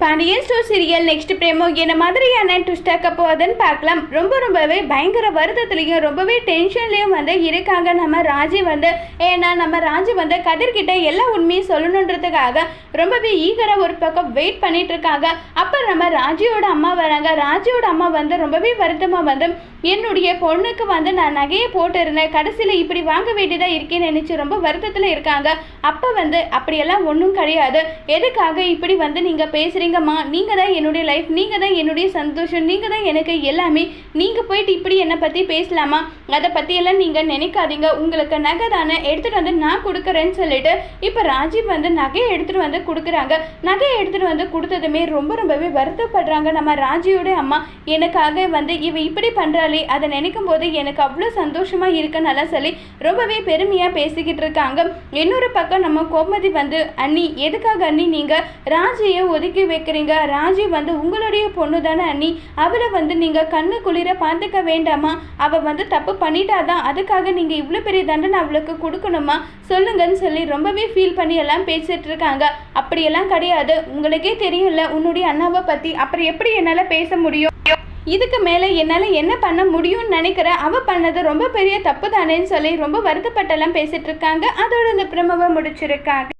Pandian store serial next promo என்ன மாதிரியான ட்விஸ்டாக்க போகுதுன்னு பார்க்கலாம். ரொம்ப ரொம்பவே பயங்கர வருத்தத்துலேயும் ரொம்பவே டென்ஷன்லேயும் வந்து இருக்காங்க நம்ம ராஜி வந்து. ஏன்னா நம்ம ராஜி வந்து கதிர்கிட்ட எல்லா உண்மையும் சொல்லணுன்றதுக்காக ரொம்பவே ஈகராக ஒரு பக்கம் வெயிட் பண்ணிட்டு இருக்காங்க. அப்போ நம்ம ராஜியோட அம்மா வராங்க. ராஜியோட அம்மா வந்து ரொம்பவே வருத்தமாக வந்து என்னுடைய பொண்ணுக்கு வந்து நான் நகையை போட்டிருந்தேன். கடைசியில் இப்படி வாங்க வேண்டியதாக இருக்கேன்னு நினச்சி ரொம்ப வருத்தத்தில் இருக்காங்க. அப்போ வந்து அப்படியெல்லாம் ஒன்றும் கிடையாது. எதுக்காக இப்படி வந்து நீங்கள் பேசுகிறீங்கம்மா நீங்கள் தான் என்னுடைய லைஃப் நீங்கள் தான் என்னுடைய சந்தோஷம் நீங்கள் தான் எனக்கு எல்லாமே. நீங்கள் போயிட்டு இப்படி என்னை பற்றி பேசலாமா? அதை பற்றியெல்லாம் நீங்கள் நினைக்காதீங்க. உங்களுக்கு நகை தானே எடுத்துகிட்டு வந்து நான் கொடுக்குறேன்னு சொல்லிட்டு இப்போ ராஜீவ் வந்து நகையை எடுத்துகிட்டு வந்து கொடுக்குறாங்க. நகையை எடுத்துகிட்டு வந்து கொடுத்ததுமே ரொம்ப ரொம்பவே வருத்தப்படுறாங்க நம்ம ராஜியோட அம்மா. எனக்காக வந்து இவ இப்படி பண்ணுறாளே அதை நினைக்கும் போது எனக்கு அவ்வளோ சந்தோஷமாக இருக்குன்னு சொல்லி ரொம்பவே பெருமையாக பேசிக்கிட்டு இருக்காங்க. இன்னொரு பக்கம் நம்ம கோமதி வந்து அண்ணி எதுக்காக அண்ணி நீங்கள் ராஜியை ஒதுக்கி வைக்கிறீங்க? ராஜி வந்து உங்களுடைய பொண்ணு தானே அண்ணி? அவளை வந்து நீங்கள் கண்ணு குளிர பார்த்துக்க வேண்டாமா? அவள் வந்து தப்பு பண்ணிட்டாதான் அதுக்காக நீங்கள் இவ்வளோ பெரிய தண்டனை அவளுக்கு கொடுக்கணுமா? சொல்லுங்கன்னு சொல்லி ரொம்பவே ஃபீல் பண்ணி எல்லாம் பேசிட்டு இருக்காங்க. அப்படியெல்லாம் கிடையாது. உங்களுக்கே தெரியும்ல உன்னுடைய அண்ணாவை பற்றி அப்புறம் எப்படி என்னால் பேச முடியும்? இதுக்கு மேலே என்னால் என்ன பண்ண முடியும்னு நினைக்கிறேன் அவள் பண்ணது ரொம்ப பெரிய தப்பு தானேன்னு சொல்லி ரொம்ப வருத்தப்பட்டெல்லாம் பேசிட்டு இருக்காங்க. அதோட இந்த பிரமவை முடிச்சிருக்காங்க.